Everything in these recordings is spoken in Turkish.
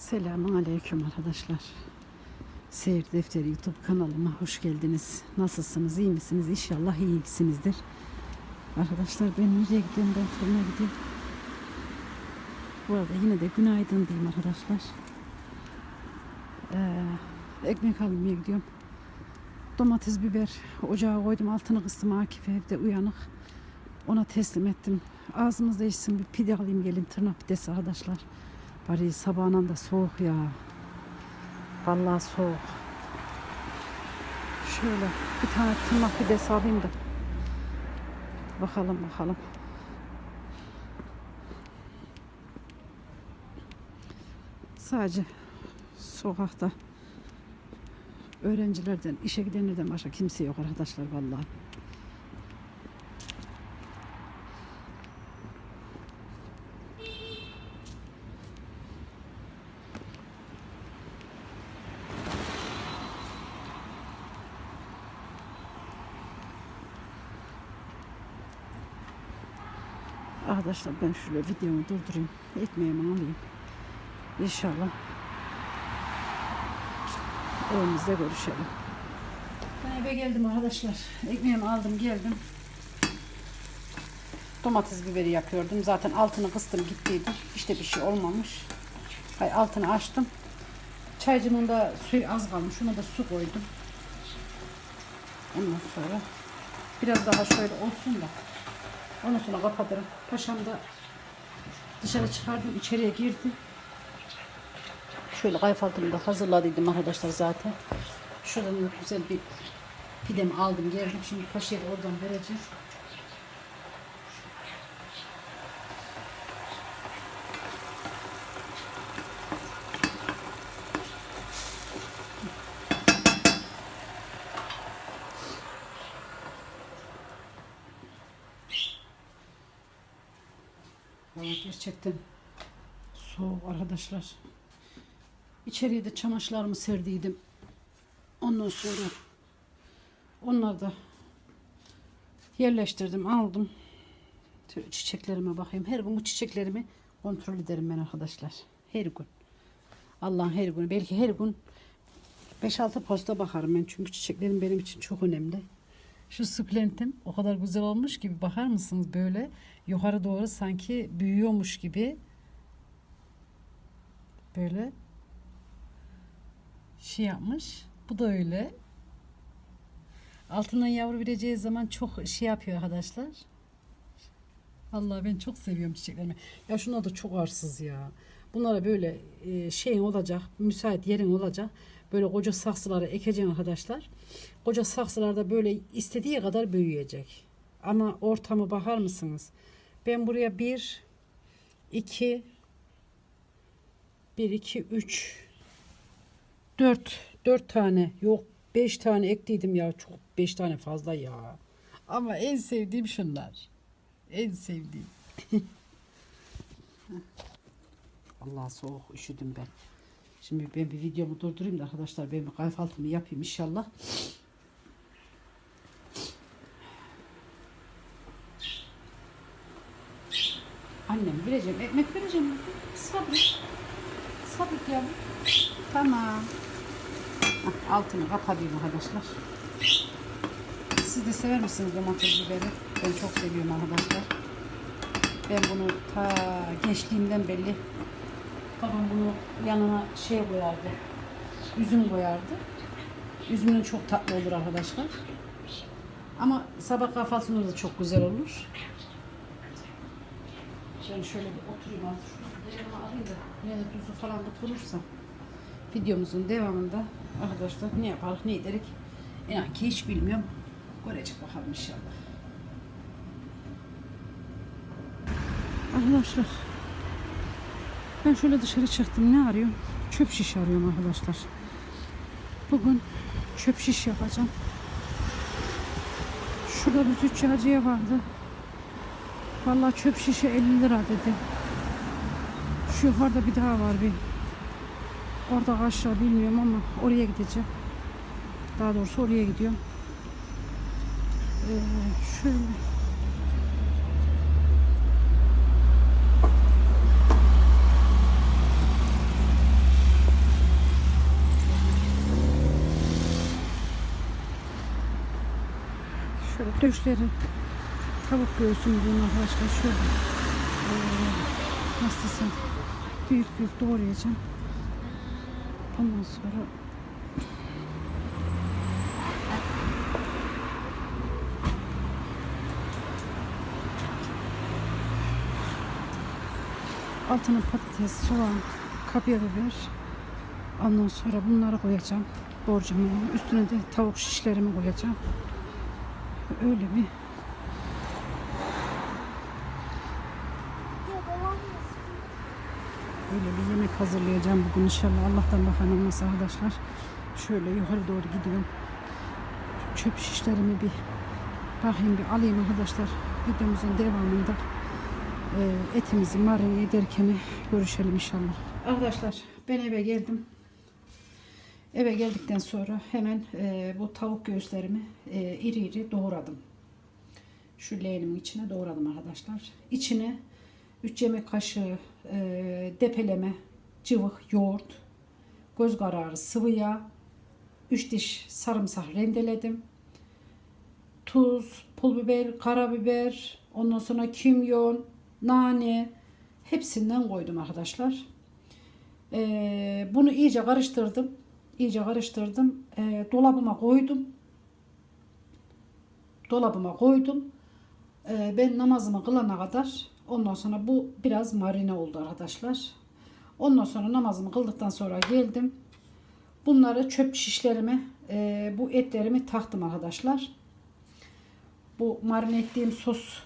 Selamun Aleyküm arkadaşlar. Seyir Defteri YouTube kanalıma hoş geldiniz. Nasılsınız? iyi misiniz? İnşallah iyisinizdir. Arkadaşlar ben nereye gidiyorum? Ben fırına gidiyorum. Bu arada yine de günaydın diyeyim arkadaşlar. Ee, ekmek almaya gidiyorum. Domates, biber ocağa koydum. Altını kıstım. Akif evde uyanık. Ona teslim ettim. Ağzımızda içsin bir pide alayım gelin. Tırnak pidesi arkadaşlar. Bari sabahından da soğuk ya. Vallahi soğuk. Şöyle bir tane tırnak pidesi alayım da. Bakalım bakalım. Sadece sokakta öğrencilerden, işe gidenlerden başka kimse yok arkadaşlar vallahi. Arkadaşlar ben şöyle videomu durdurayım. Ekmeğimi alayım. İnşallah evimizde görüşelim. Ben eve geldim arkadaşlar. Ekmeğimi aldım geldim. Domates biberi yapıyordum. Zaten altını kıstım gittiydi. İşte bir şey olmamış. Hay altını açtım. Çaycımın da suyu az kalmış. Ona da su koydum. Ondan sonra biraz daha şöyle olsun da Ondan sonra kapatırım. Paşam da dışarı çıkardım. içeriye girdi. Şöyle kayfaltımı da hazırladıydım arkadaşlar zaten. Şuradan da güzel bir pidemi aldım geldim. Şimdi paşaya da oradan vereceğim. Gerçekten soğuk arkadaşlar. İçeriye de çamaşırlarımı serdiydim. Ondan sonra onları da yerleştirdim, aldım. Çiçeklerime bakayım. Her gün bu çiçeklerimi kontrol ederim ben arkadaşlar. Her gün. Allah'ın her günü. Belki her gün 5-6 posta bakarım ben. Çünkü çiçeklerim benim için çok önemli. Şu splentim o kadar güzel olmuş gibi bakar mısınız böyle yukarı doğru sanki büyüyormuş gibi böyle şey yapmış. Bu da öyle. Altından yavru vereceği zaman çok şey yapıyor arkadaşlar. Allah ben çok seviyorum çiçeklerimi. Ya şunlar da çok arsız ya. Bunlara böyle e, şeyin olacak, müsait yerin olacak. Böyle koca saksıları ekeceğim arkadaşlar. Koca saksılarda böyle istediği kadar büyüyecek. Ama ortamı bakar mısınız? Ben buraya bir, iki, bir, iki, üç, dört, dört tane yok beş tane ekliydim ya çok beş tane fazla ya. Ama en sevdiğim şunlar. En sevdiğim. Allah soğuk üşüdüm ben. Şimdi ben bir videomu durdurayım da arkadaşlar ben bir kahvaltımı yapayım inşallah. Annem vereceğim. Ekmek vereceğim. Sabır. Sabır yavrum. Tamam. Hah, altını kapatayım arkadaşlar. Siz de sever misiniz domates biberi? Ben çok seviyorum arkadaşlar. Ben bunu ta gençliğimden belli babam bunu yanına şey koyardı. Üzüm koyardı. Üzümün çok tatlı olur arkadaşlar. Ama sabah kahvaltında da çok güzel olur. Ben şöyle bir oturayım artık. Şu elime alayım da yine tuzu falan da konursa videomuzun devamında arkadaşlar ne yaparız ne ederek inan ki hiç bilmiyorum. Görecek bakalım inşallah. Arkadaşlar ben şöyle dışarı çıktım. Ne arıyorum? Çöp şiş arıyorum arkadaşlar. Bugün çöp şiş yapacağım. Şurada bir züccaciye vardı. Vallahi çöp şişe 50 lira dedi. Şu yukarıda bir daha var bir. Orada aşağı bilmiyorum ama oraya gideceğim. Daha doğrusu oraya gidiyorum. Ee, şöyle Şöyle döşleri tavuk göğsünü diyeyim arkadaşlar. Şöyle eee nasıl desem büyük büyük doğrayacağım. Ondan sonra altına patates, soğan, kapya biber. Ondan sonra bunları koyacağım. Borcumu. Üstüne de tavuk şişlerimi koyacağım. Öyle bir Öyle bir yemek hazırlayacağım bugün inşallah. Allah'tan bakan olmaz arkadaşlar. Şöyle yukarı doğru gidiyorum. Çöp şişlerimi bir bakayım bir alayım arkadaşlar. Videomuzun devamında e, etimizi marine ederken görüşelim inşallah. Arkadaşlar ben eve geldim. Eve geldikten sonra hemen e, bu tavuk göğüslerimi e, iri iri doğradım. Şu leğenimin içine doğradım arkadaşlar. İçine 3 yemek kaşığı e, depeleme, cıvık, yoğurt, göz kararı sıvı yağ, 3 diş sarımsak rendeledim. Tuz, pul biber, karabiber, ondan sonra kimyon, nane hepsinden koydum arkadaşlar. E, bunu iyice karıştırdım. İyice karıştırdım. E, dolabıma koydum. Dolabıma koydum. Ee, ben namazımı kılana kadar ondan sonra bu biraz marine oldu arkadaşlar. Ondan sonra namazımı kıldıktan sonra geldim. Bunları çöp şişlerime e, bu etlerimi taktım arkadaşlar. Bu marine ettiğim sos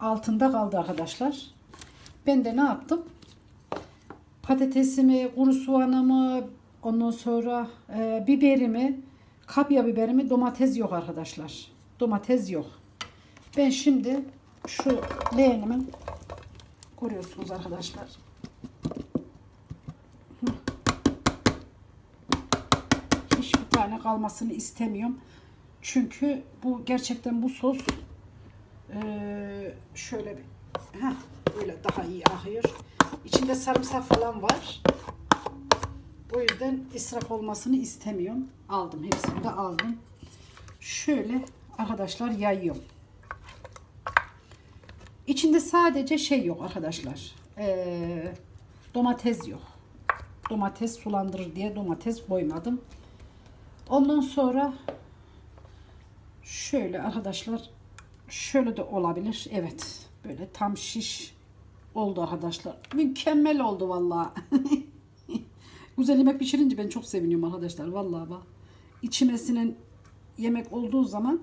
altında kaldı arkadaşlar. Ben de ne yaptım? Patatesimi, kuru soğanımı, ondan sonra e, biberimi, kapya biberimi, domates yok arkadaşlar. Domates yok. Ben şimdi şu leğenimin görüyorsunuz arkadaşlar. Hiçbir tane kalmasını istemiyorum. Çünkü bu gerçekten bu sos eee, şöyle bir heh, böyle daha iyi akıyor. İçinde sarımsak falan var. O yüzden israf olmasını istemiyorum. Aldım hepsini de aldım. Şöyle arkadaşlar yayıyorum. İçinde sadece şey yok arkadaşlar. Ee, domates yok. Domates sulandırır diye domates koymadım. Ondan sonra şöyle arkadaşlar şöyle de olabilir. Evet. Böyle tam şiş oldu arkadaşlar. Mükemmel oldu vallahi. Güzel yemek pişirince ben çok seviniyorum arkadaşlar. Vallahi bak. İçimesinin yemek olduğu zaman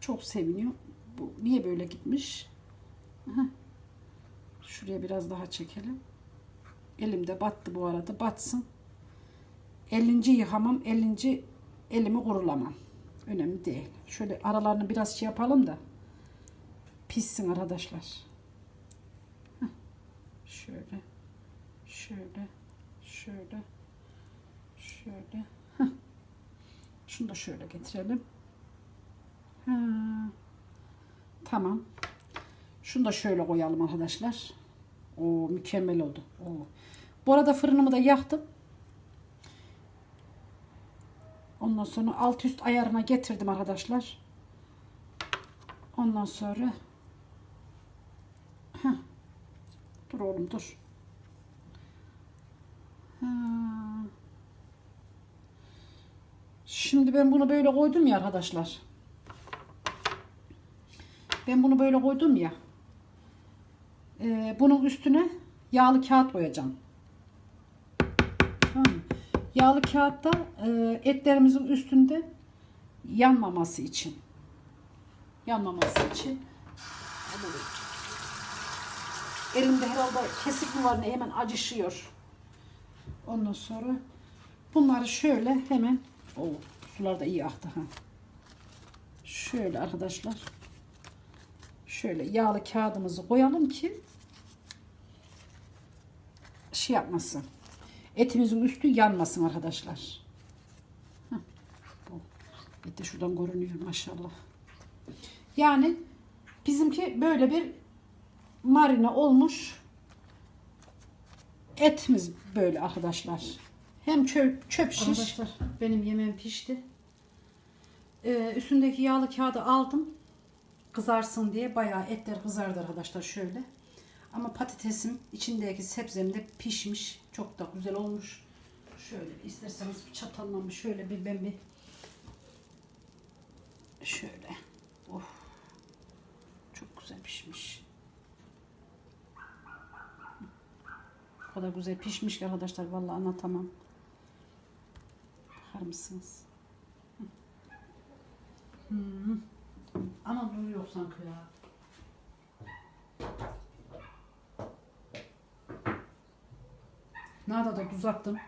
çok seviniyor. Bu niye böyle gitmiş? Aha. Şuraya biraz daha çekelim. Elimde battı bu arada. Batsın. 50. yıkamam. 50. elimi kurulamam. Önemli değil. Şöyle aralarını biraz şey yapalım da pişsin arkadaşlar. Hah. Şöyle. Şöyle. Şöyle. Şöyle. Hah. Şunu da şöyle getirelim. Ha. Tamam. Şunu da şöyle koyalım arkadaşlar. O mükemmel oldu. Oo. Bu arada fırınımı da yaktım. Ondan sonra alt üst ayarına getirdim arkadaşlar. Ondan sonra Heh. Dur oğlum dur. Şimdi ben bunu böyle koydum ya arkadaşlar. Ben bunu böyle koydum ya. Ee, bunun üstüne yağlı kağıt koyacağım. Yağlı kağıtta e, etlerimizin üstünde yanmaması için. Yanmaması için. Elimde herhalde kesik mi var ne hemen acışıyor. Ondan sonra bunları şöyle hemen o sular da iyi aktı ha. Şöyle arkadaşlar. Şöyle yağlı kağıdımızı koyalım ki şey yapmasın. Etimizin üstü yanmasın arkadaşlar. Heh. Et de şuradan görünüyor maşallah. Yani bizimki böyle bir marine olmuş etimiz böyle arkadaşlar. Hem çöp, çöp şiş. Arkadaşlar benim yemeğim pişti. Ee, üstündeki yağlı kağıdı aldım. Kızarsın diye bayağı etler kızardı arkadaşlar şöyle. Ama patatesim içindeki sebzem de pişmiş. Çok da güzel olmuş. Şöyle isterseniz bir çatalla şöyle bir ben bir şöyle. Oh. Çok güzel pişmiş. O kadar güzel pişmiş ki arkadaşlar vallahi anlatamam. Bakar mısınız? Hmm. Ama dur yok sanki ya. Nerede da tuz attım.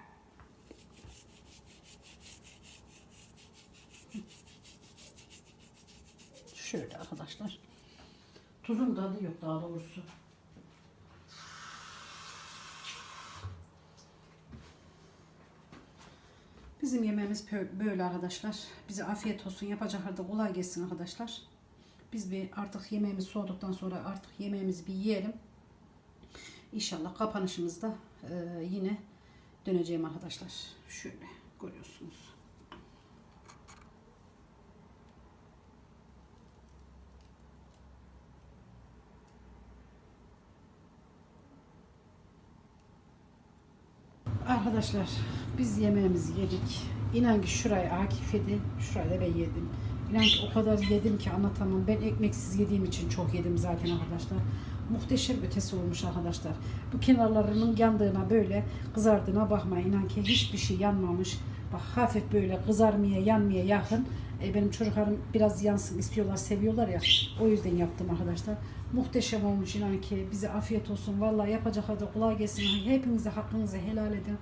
Şöyle arkadaşlar. Tuzun tadı yok daha doğrusu. Bizim yemeğimiz böyle arkadaşlar. Bize afiyet olsun. Yapacaklar da kolay gelsin arkadaşlar. Biz bir artık yemeğimiz soğuduktan sonra artık yemeğimizi bir yiyelim. İnşallah kapanışımızda e, yine döneceğim arkadaşlar. Şöyle görüyorsunuz. Arkadaşlar biz yemeğimizi yedik. İnan ki şurayı Akif yedi, şurayı da ben yedim. İnan ki o kadar yedim ki anlatamam. Ben ekmeksiz yediğim için çok yedim zaten arkadaşlar. Muhteşem ötesi olmuş arkadaşlar. Bu kenarlarının yandığına böyle kızardığına bakmayın. İnan ki hiçbir şey yanmamış. Bak hafif böyle kızarmaya yanmaya yakın. E, benim çocuklarım biraz yansın istiyorlar, seviyorlar ya. O yüzden yaptım arkadaşlar. Muhteşem olmuş inan ki. Bize afiyet olsun. Vallahi yapacaklar da kolay gelsin. Hepinize hakkınızı helal edin.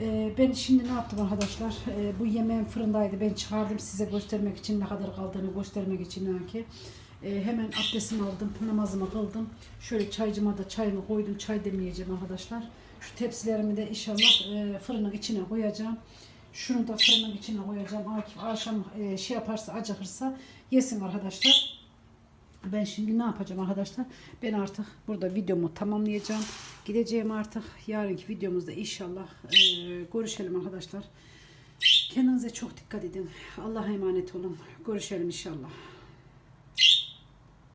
Ee, ben şimdi ne yaptım arkadaşlar? Ee, bu yemeğim fırındaydı. Ben çıkardım size göstermek için ne kadar kaldığını göstermek için ki. Ee, hemen abdestimi aldım, namazımı kıldım. Şöyle çaycıma da çayımı koydum. Çay demleyeceğim arkadaşlar. Şu tepsilerimi de inşallah e, fırının içine koyacağım. Şunu da fırının içine koyacağım. Akif akşam e, şey yaparsa, acıkırsa yesin arkadaşlar. Ben şimdi ne yapacağım arkadaşlar? Ben artık burada videomu tamamlayacağım. Gideceğim artık. Yarınki videomuzda inşallah e, görüşelim arkadaşlar. Kendinize çok dikkat edin. Allah'a emanet olun. Görüşelim inşallah.